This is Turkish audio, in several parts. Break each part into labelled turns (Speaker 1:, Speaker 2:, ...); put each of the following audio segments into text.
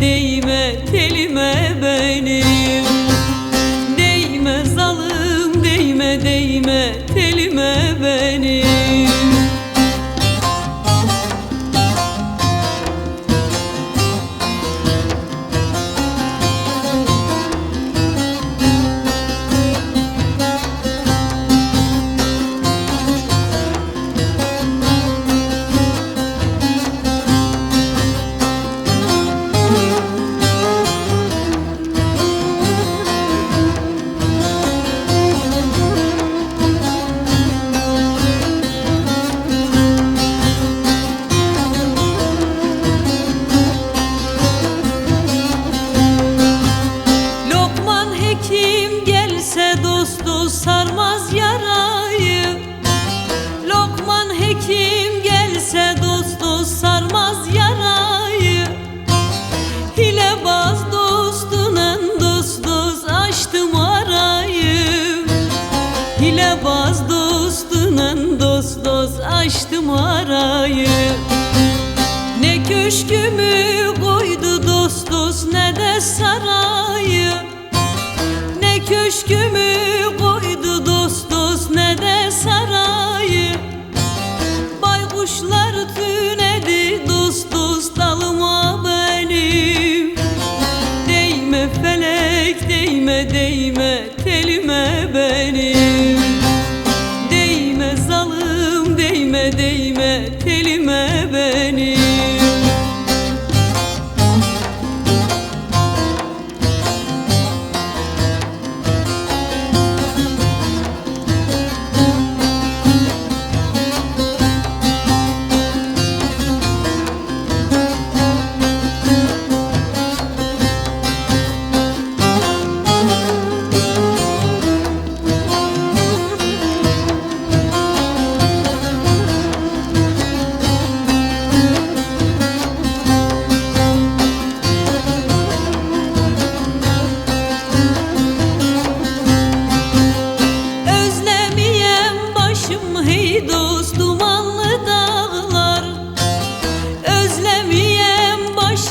Speaker 1: değme değme benim. Değme zalim değme değme dost açtım arayı. Ne köşkümü koydu dost dost ne de sarayı. Ne köşkümü koydu dost dost ne de sarayı. Baykuşlar tünedi dost dost dalıma benim. Değme felek değme değme telime benim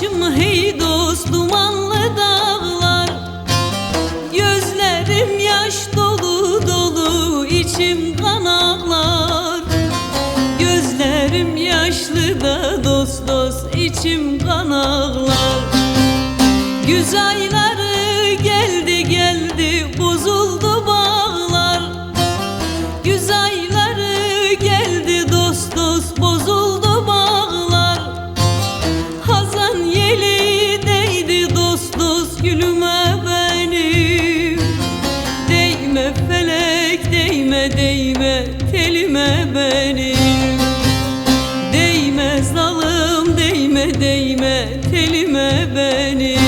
Speaker 1: başım hey dost dumanlı dağlar. Gözlerim yaş dolu dolu içim kan ağlar Gözlerim yaşlı da dost dost içim kan ağlar Güz aylar benim Değmez dalım değme değme telime benim